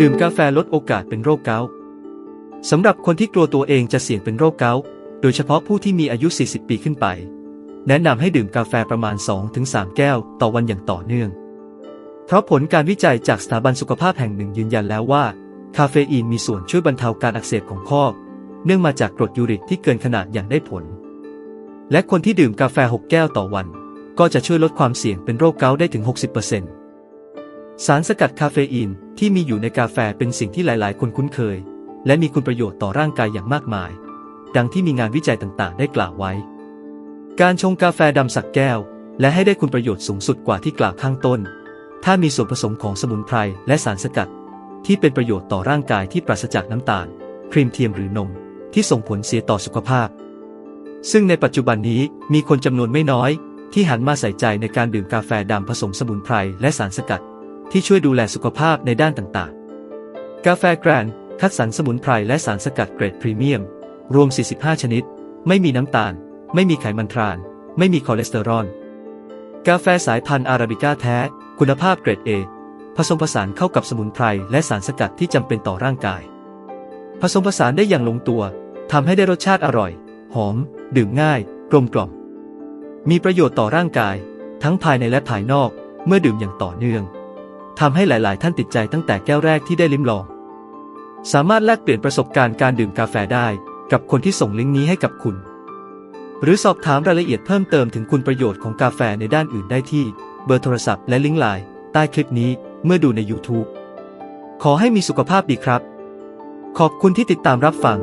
ดื่มกาแฟลดโอกาสเป็นโรคเกาต์สำหรับคนที่กลัวตัวเองจะเสี่ยงเป็นโรคเกาต์โดยเฉพาะผู้ที่มีอายุ 40 ปีขึ้นไป แนะนำให้ดื่มกาแฟประมาณ 2-3 แก้วต่อวันอย่างต่อเนื่อง เพราะผลการวิจัยจากสถาบันสุขภาพแห่งหนึ่งยืนยันแล้วว่า คาเฟอีนมีส่วนช่วยบรรเทาการอักเสบของข้อ เนื่องมาจากกรดยูริกที่เกินขนาดอย่างได้ผล และคนที่ดื่มกาแฟ 6 แก้วต่อวัน ก็จะช่วยลดความเสี่ยงเป็นโรคเกาต์ได้ถึง 60% สารสกัดคาเฟอีนที่มีอยู่ในกาแฟเป็นสิ่งที่หลายๆ คนคุ้นเคย และมีคุณประโยชน์ต่อร่างกายอย่างมากมาย ดังที่มีงานวิจัยต่างๆ ได้กล่าวไว้ การชงกาแฟดำสักแก้ว และให้ได้คุณประโยชน์สูงสุดกว่าที่กล่าวข้างต้น ถ้ามีส่วนผสมของสมุนไพรและสารสกัด ที่เป็นประโยชน์ต่อร่างกายที่ปราศจากน้ำตาล ครีมเทียมหรือนม ที่ส่งผลเสียต่อสุขภาพ ซึ่งในปัจจุบันนี้มีคนจำนวนไม่น้อย ที่หันมาใส่ใจในการดื่มกาแฟดำผสมสมุนไพรและสารสกัด ที่ช่วยดูแลสุขภาพในด้านต่างๆ กาแฟแกรนคัดสรรสมุนไพรและสารสกัดเกรดพรีเมียม รวม 45 ชนิด ไม่มีน้ำตาล ไม่มีไขมันทราน ไม่มีคอเลสเตอรอล กาแฟสายพันธุ์อาราบิก้าแท้ คุณภาพเกรด A ผสมผสานเข้ากับสมุนไพรและสารสกัดที่จำเป็นต่อร่างกาย ผสมผสานได้อย่างลงตัวทำให้ได้รสชาติอร่อย หอม ดื่มง่าย กลมกล่อม มีประโยชน์ต่อร่างกาย ทั้งภายในและภายนอก เมื่อดื่มอย่างต่อเนื่อง ทำให้หลาย ๆ ท่านติดใจตั้งแต่แก้วแรกที่ได้ลิ้มลอง สามารถแลกเปลี่ยนประสบการณ์การดื่มกาแฟได้ กับคนที่ส่งลิงก์นี้ให้กับคุณ หรือสอบถามรายละเอียดเพิ่มเติมถึงคุณประโยชน์ของกาแฟในด้านอื่นได้ที่ เบอร์โทรศัพท์และลิงก์ไลน์ใต้คลิปนี้เมื่อดูใน YouTube ขอให้มีสุขภาพดีครับ ขอบคุณที่ติดตามรับฟัง